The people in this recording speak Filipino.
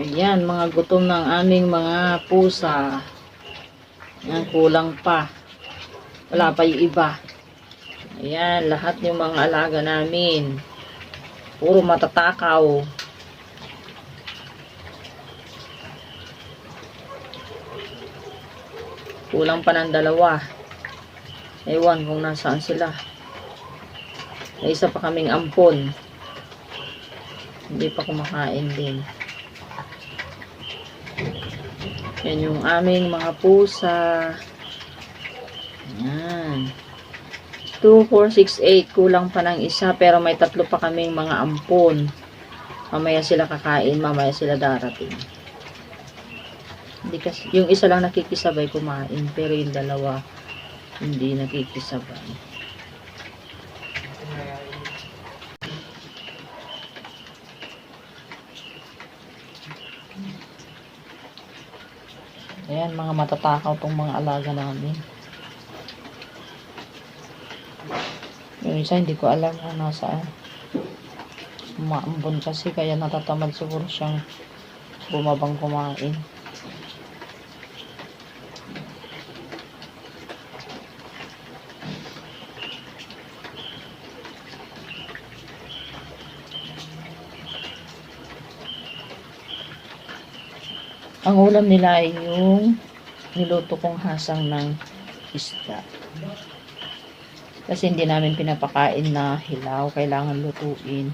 Ayan, mga gutom ng aming mga pusa. Ayan, kulang pa. Wala pa yung iba. Ayan, lahat yung mga alaga namin. Puro matatakaw. Kulang pa ng dalawa. Ewan kung nasaan sila. May isa pa kaming ampon. Hindi pa kumakain din. Yan yung aming mga pusa. Yan. 2, 4, 6, 8. Kulang pa ng isa pero may tatlo pa kaming mga ampon. Mamaya sila kakain, mamaya sila darating. Hindi kasi, yung isa lang nakikisabay kumain pero yung dalawa hindi nakikisabay. Ayan, mga matatakaw tong mga alaga namin. Yung isa, hindi ko alam kung nasaan. Umaambon kasi, kaya natatamad siguro siyang bumabang kumain. Ang ulam nila ay yung niluto kong hasang ng isda. Kasi hindi namin pinapakain na hilaw, kailangan lutuin.